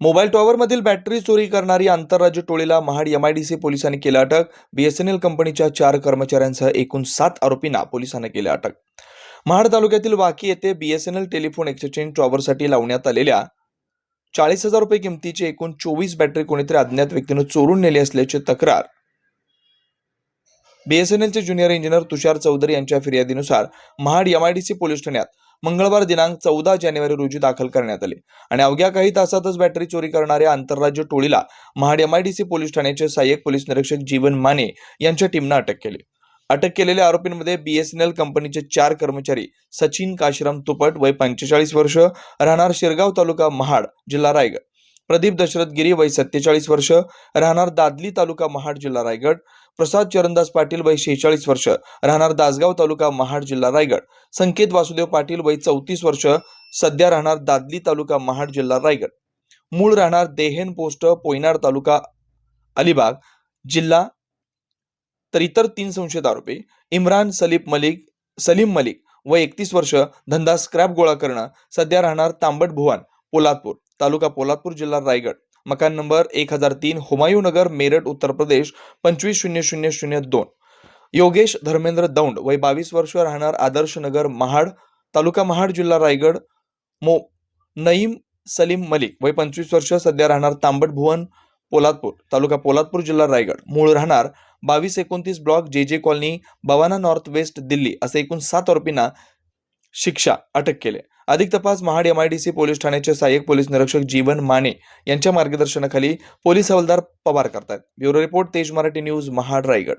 Mobile टॉवरमधील battery चोरी करणारी आंतरराज्य टोळीला Mahad M I D C पोलिसांनी केलं अटक. बीएसएनएल कंपनीच्या चार कर्मचाऱ्यांसह एकूण सात आरोपींना पोलिसांनी केलं अटक. महाड तालुक्यातील वाकी येथे बीएसएनएल टेलिफोन एक्सचेंज टॉवरसाठी लावण्यात आलेल्या चाळीस हजार रुपये किमतीची एकूण चोवीस बॅटरी कोणीतरी अज्ञात व्यक्तीनं चोरून नेली असल्याची तक्रार. बीएसएनएलचे ज्युनियर इंजिनियर तुषार चौधरी यांच्या फिर्यादीनुसार महाड एमआयडीसी पोलीस ठाण्यात मंगळवार दिनांक चौदा जानेवारी रोजी दाखल करण्यात आले. आणि अवघ्या काही तासातच बॅटरी चोरी करणाऱ्या आंतरराज्य टोळीला महाड एमआयडीसी पोलीस ठाण्याचे सहाय्यक पोलीस निरीक्षक जीवन माने यांच्या टीमनं अटक केली. अटक केलेल्या आरोपींमध्ये बीएसएनएल कंपनीचे चार कर्मचारी सचिन काशीराम तुपट वय पंचेचाळीस वर्ष राहणार शिरगाव तालुका महाड जिल्हा रायगड. प्रदीप दशरथ गिरी वय सत्तेचाळीस वर्ष राहणार दादली तालुका महाड जिल्हा रायगड. प्रसाद चरणदास पाटील वय शेहेचाळीस वर्ष राहणार दासगाव तालुका महाड जिल्हा रायगड. संकेत वासुदेव पाटील वय चौतीस वर्ष सध्या राहणार दादली तालुका महाड जिल्हा रायगड. मूळ राहणार देहेन पोस्ट पोयनार तालुका अलिबाग जिल्हा तर इतर तीन संशयित आरोपी इम्रान सलीम मलिक सलीम मलिक व एकतीस वर्ष धंदा स्क्रॅप गोळा करणं सध्या राहणार तांबट भुवन पोलादपूर तालुका पोलादपूर जिल्हा रायगड. मकान नंबर एक हजार तीन हुमायूं नगर मेरठ उत्तर प्रदेश पंचवीस शून्य शून्य शून्य दोन. योगेश धर्मेंद्र दौंड वय बावीस वर्ष राहणार आदर्श नगर महाड तालुका महाड जिल्हा रायगड. मो नईम सलीम मलिक वय पंचवीस वर्ष सध्या राहणार तांबट भुवन पोलादपूर तालुका पोलादपूर जिल्हा रायगड. मूळ राहणार बावीस एकोणतीस block J J colony Bawana north west Delhi असे एकूण सात आरोपींना शिक्षा अटक केले. अधिक तपास महाड एमआयडीसी पोलीस ठाण्याचे सहाय्यक पोलीस निरीक्षक जीवन माने यांच्या मार्गदर्शनाखाली पोलीस हवालदार पवार करतात ब्युरो रिपोर्ट तेज मराठी न्यूज महाड रायगड.